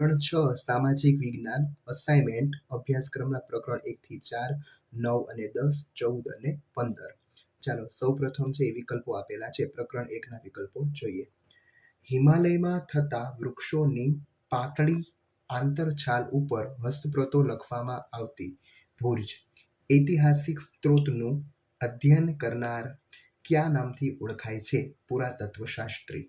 ધોરણ છ, સામાજિક વિજ્ઞાન અસાઇનમેન્ટ અભ્યાસક્રમના પ્રકરણ એકથી ચાર, નવ અને દસ, ચૌદ અને પંદર. ચાલો, સૌ પ્રથમ છે એ વિકલ્પો આપેલા છે, પ્રકરણ એકના વિકલ્પો જોઈએ. હિમાલયમાં થતા વૃક્ષોની પાતળી આંતરછાલ ઉપર હસ્તપ્રતો લખવામાં આવતી ભુર્જ ઐતિહાસિક સ્ત્રોતનું અધ્યયન કરનાર કયા નામથી ઓળખાય છે? પુરાતત્વશાસ્ત્રી.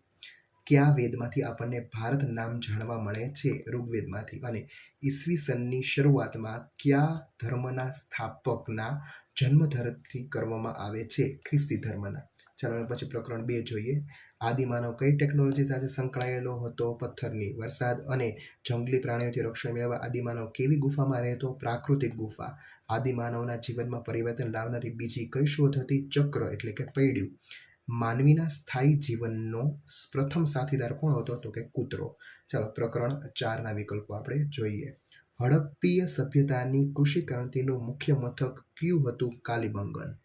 કયા વેદમાંથી આપણને ભારત નામ જાણવા મળે છે ઋગ્વેદમાંથી? અને ઈસવીસનની શરૂઆતમાં કયા ધર્મના સ્થાપકના જન્મધરથી કરવામાં આવે છે? ખ્રિસ્તી ધર્મના. ચાલો પછી પ્રકરણ બે જોઈએ. આદિમાનવ કઈ ટેકનોલોજી સાથે સંકળાયેલો હતો? પથ્થરની વરસાદ અને જંગલી પ્રાણીઓથી રક્ષણ મેળવવા આદિમાનવ કેવી ગુફામાં રહેતો? પ્રાકૃતિક ગુફા. આદિમાનવના જીવનમાં પરિવર્તન લાવનારી બીજી કઈ શોધ હતી? ચક્ર એટલે કે પૈડ્યું. માનવીના સ્થાયી જીવનનો પ્રથમ સાથીદાર કોણ હતો તો કે કૂતરો? ચાલો પ્રકરણ ચારના વિકલ્પો આપણે જોઈએ. હડપ્પીય સભ્યતાની કૃષિ ક્રાંતિનું મુખ્ય મથક કયું હતું કાલીબંગન?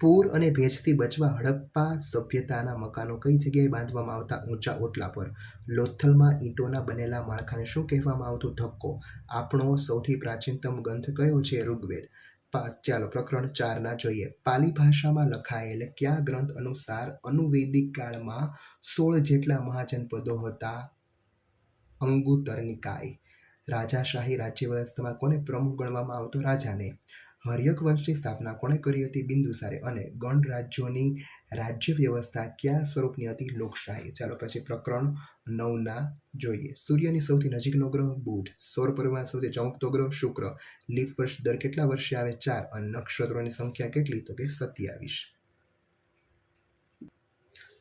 પૂર અને ભેજથી બચવા હડપ્પા સભ્યતાના મકાનો કઈ જગ્યાએ બાંધવામાં આવતા? ઊંચા ઓટલા પર. લોથલમાં ઈંટોના બનેલા માળખાને શું કહેવામાં આવતું? ધક્કો. આપણો સૌથી પ્રાચીનતમ ગ્રંથ કયો છે? ઋગ્વેદ. ચાલો પ્રકરણ ચારના જોઈએ. પાલી ભાષામાં લખાયેલ કયા ગ્રંથ અનુસાર અનુવેદિક કાળમાં સોળ જેટલા મહાજનપદો હતા? અંગુતર નિકાય રાજાશાહી રાજ્ય વ્યવસ્થામાં કોને પ્રમુખ ગણવામાં આવતો? રાજાને. હર્યક વંશની સ્થાપના કોણે કરી હતી? બિંદુસારે અને ગણ રાજ્યોની રાજ્ય વ્યવસ્થા કયા સ્વરૂપની હતી? લોકશાહી. ચાલો પછી પ્રકરણ નવના જોઈએ. સૂર્યની સૌથી નજીકનો ગ્રહ બુધ. સૌર પરિવારમાં સૌથી ચમકતો ગ્રહ શુક્ર. લીપ વર્ષ દર કેટલા વર્ષે આવે? ચાર. અને નક્ષત્રોની સંખ્યા કેટલી? તો કે સત્યાવીસ.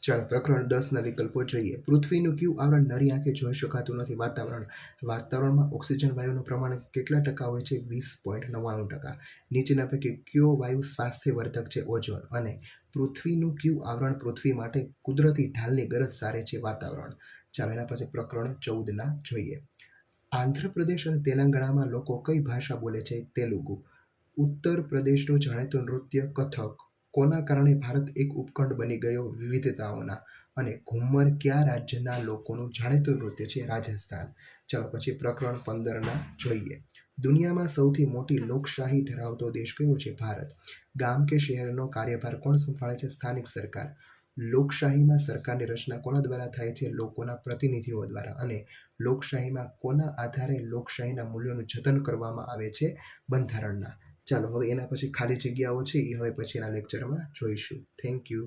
ચાલો, પ્રકરણ દસના વિકલ્પો જોઈએ. પૃથ્વીનું ક્યુ આવરણ નરી આંખે જોઈ શકાતું નથી. વાતાવરણ, વાતાવરણમાં ઓક્સિજન વાયુનું પ્રમાણ કેટલા ટકા હોય છે? વીસ પોઈન્ટ નવ્વાણું ટકા. નીચેના પૈકી ક્યો વાયુ સ્વાસ્થ્યવર્ધક છે? ઓઝોન. અને પૃથ્વીનું ક્યુ આવરણ પૃથ્વી માટે કુદરતી ઢાલની ગરજ સારે છે? વાતાવરણ. ચાલો, એના પછી પ્રકરણ ચૌદના જોઈએ. આંધ્રપ્રદેશ અને તેલંગાણામાં લોકો કઈ ભાષા બોલે છે? તેલુગુ. ઉત્તર પ્રદેશનું જાણીતું નૃત્ય કથક. કોના કારણે ભારત એક ઉપખંડ બની ગયો વિવિધતાઓના? અને ઘુમર કયા રાજ્યના લોકોનું જાણીતું નૃત્ય છે? રાજસ્થાન. ચાલો પછી પ્રકરણ પંદરના જોઈએ. દુનિયામાં સૌથી મોટી લોકશાહી ધરાવતો દેશ કયો છે? ભારત. ગામ કે શહેરનો કાર્યભાર કોણ સંભાળે છે? સ્થાનિક સરકાર. લોકશાહીમાં સરકારની રચના કોના દ્વારા થાય છે? લોકોના પ્રતિનિધિઓ દ્વારા. અને લોકશાહીમાં કોના આધારે લોકશાહીના મૂલ્યોનું જતન કરવામાં આવે છે? બંધારણના. ચાલો હવે એના પછી ખાલી જગ્યાઓ છે એ હવે પછીના લેક્ચરમાં જોઈશું. Thank you